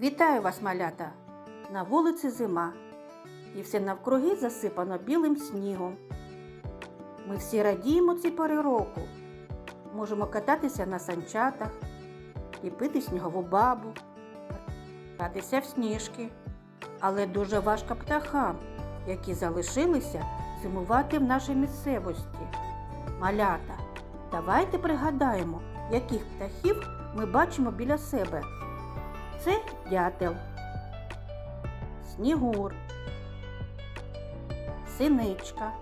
Вітаю вас, малята! На вулиці зима, і все навкруги засипано білим снігом. Ми всі радіємо цій пори року. Можемо кататися на санчатах, ліпити снігову бабу, гратися в сніжки. Але дуже важко птахам, які залишилися зимувати в нашій місцевості. Малята, давайте пригадаємо, яких птахів ми бачимо біля себе. Це дятел, снігур, синичка,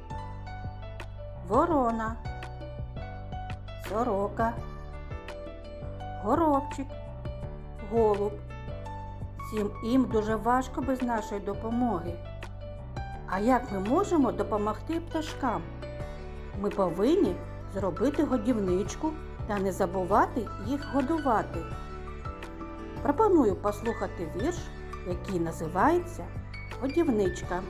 ворона, сорока, горобчик, голуб. Всім їм дуже важко без нашої допомоги. А як ми можемо допомогти пташкам? Ми повинні зробити годівничку та не забувати їх годувати. Пропоную послухати вірш, який називається Годівничка.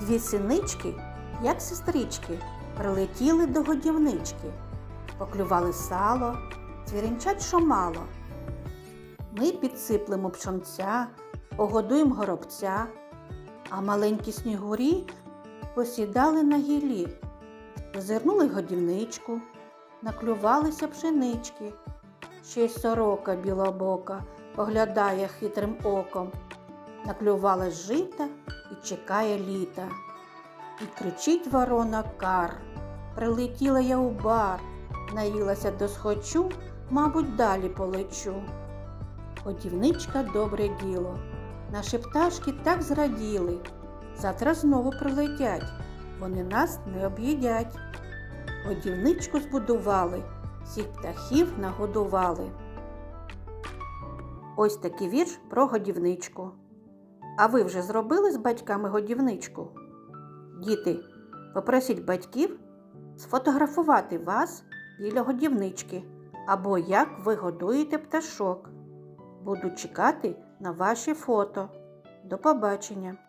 Дві синички, як сестрички, прилетіли до годівнички, поклювали сало, цвірінчать що мало. Ми підсиплемо пшонця, погодуємо горобця, а маленькі снігурі посідали на гілі, зазирнули годівничку, наклювалися пшенички. Ще й сорока білобока поглядає хитрим оком, наклювалась жита і чекає літа. І кричить ворона кар. Прилетіла я у бар, наїлася до схочу, мабуть, далі полечу. Годівничка добре діло. Наші пташки так зраділи. Завтра знову прилетять, вони нас не об'їдять. Годівничку збудували, всіх птахів нагодували. Ось такий вірш про годівничку. А ви вже зробили з батьками годівничку? Діти, попросіть батьків сфотографувати вас біля годівнички або як ви годуєте пташок. Буду чекати на ваші фото. До побачення!